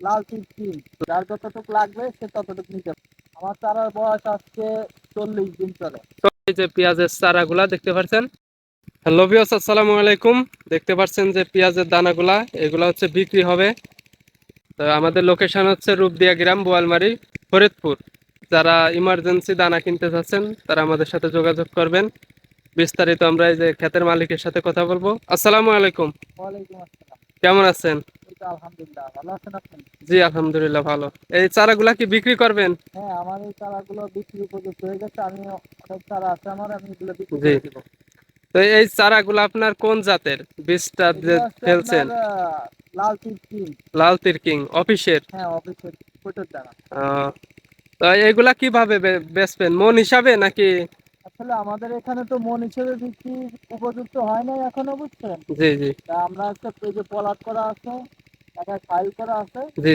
লাল তিন যার যতটুকু লাগবে সে ততটুকু নিতে আমার চারার বয়স আজকে চল্লিশ দিন চলে। এই যে পেঁয়াজের চারাগুলা দেখতে পাচ্ছেন হ্যালো বিয়স আসসালামু আলাইকুম। দেখতে পাচ্ছেন যে পেঁয়াজের দানাগুলা এগুলা হচ্ছে বিক্রি হবে। তো আমাদের লোকেশন হচ্ছে রূপদিয়া গ্রাম বোয়ালমারি ফরিদপুর। যারা ইমার্জেন্সি দানা কিনতে চাচ্ছেন তারা আমাদের সাথে যোগাযোগ করবেন। বিস্তারিত আমরা এই যে ক্ষেতের মালিকের সাথে কথা বলব। আসসালামু আলাইকুম। কেমন আছেন? জি আলহামদুলিল্লাহ ভালো। এই চারাগুলা কি বিক্রি করবেন? হ্যাঁ আমার এই চারাগুলো বিক্রি উপযুক্ত হয়ে গেছে আমি অনেক চারা আছে আমার আমি এগুলো বিক্রি করে দেবো। তো এই চারাগুলা আপনার কোন জাতের? বীজটা যে ফেলছেন? লাল তিন লাল তিরকিং অফিসের? হ্যাঁ অফিসের ফটোর আহ, তো এগুলা কীভাবে বেচবেন? মন হিসাবে নাকি? আসলে আমাদের এখানে তো মন হিসেবে বিক্রি উপযুক্ত হয় নাই এখনও বুঝছেন? জি জি। আমরা একটা পেজে পলাট করা আছে একটা ফাইল করা আছে জি।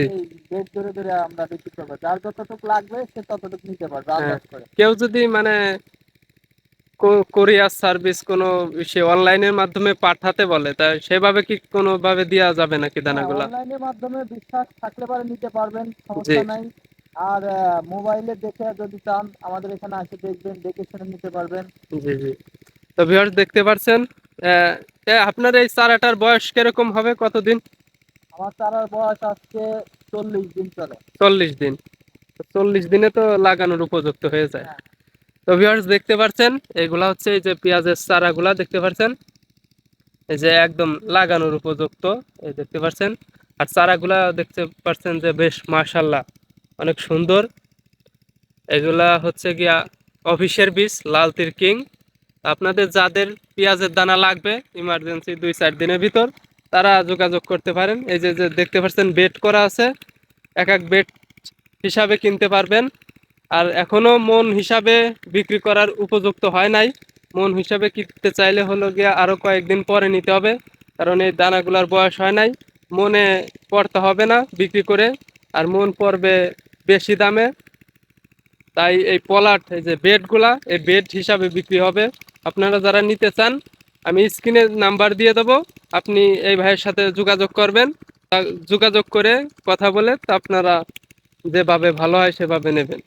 ডেট ধরে ধরে আমরা বিক্রি করব। যার যতটুকু লাগবে সে ততটুকু নিতে পারবে হ্যাঁ। কেউ যদি মানে কোরিয়ার সার্ভিস কোনো সে অনলাইনের মাধ্যমে পাঠাতে বলে তা সেভাবে কি দেওয়া যাবে নাকি দানাগুলা? অনলাইনের মাধ্যমে বিশ্বাস থাকলে পারে নিতে পারবেন সমস্যা নাই। আর মোবাইলে দেখে যদি চান আমাদের এখানে এসে দেখবেন দেখে শুনে নিতে পারবেন। জি জি। তো ভিউয়ার্স দেখতে পাচ্ছেন আহ, আপনার এই চারাটার বয়স কীরকম হবে কতদিন? আমার চারার বয়স আজকে চল্লিশ দিন চলে। চল্লিশ দিন। চল্লিশ দিনে তো লাগানোর উপযুক্ত হয়ে যায়। হ্যাঁ। তো ভিউয়ার্স দেখতে পাচ্ছেন এগুলা হচ্ছে এই যে পেঁয়াজের চারাগুলা দেখতে পাচ্ছেন এই যে একদম লাগানোর উপযুক্ত এই দেখতে পাচ্ছেন আর চারাগুলা দেখতে পাচ্ছেন যে বেশ মাশাল্লাহ অনেক সুন্দর। এগুলা হচ্ছে গিয়া অফিসের বীজ লাল তীর কিং। আপনাদের যাদের পেঁয়াজের দানা লাগবে ইমার্জেন্সি দুই চার দিনের ভিতর তারা যোগাযোগ করতে পারেন। এই যে যে দেখতে পাচ্ছেন বেড করা আছে। এক এক বেড হিসাবে কিনতে পারবেন। আর এখনও মন হিসাবে বিক্রি করার উপযুক্ত হয় নাই। মন হিসাবে কিনতে চাইলে হলো গিয়া আরও কয়েকদিন পরে নিতে হবে। কারণ এই দানাগুলার বয়স হয় নাই। মনে পড়তে হবে না বিক্রি করে। আর মন পড়বে বেশি দামে। তাই এই পলাট, এই যে বেডগুলা এই বেড হিসাবে বিক্রি হবে। আপনারা যারা নিতে চান আমি স্ক্রিনে নাম্বার দিয়ে দেবো। আপনি এই ভাইয়ের সাথে যোগাযোগ করবেন। যোগাযোগ করে কথা বলে তা আপনারা যেভাবে ভালো হয় সেভাবে নেবেন।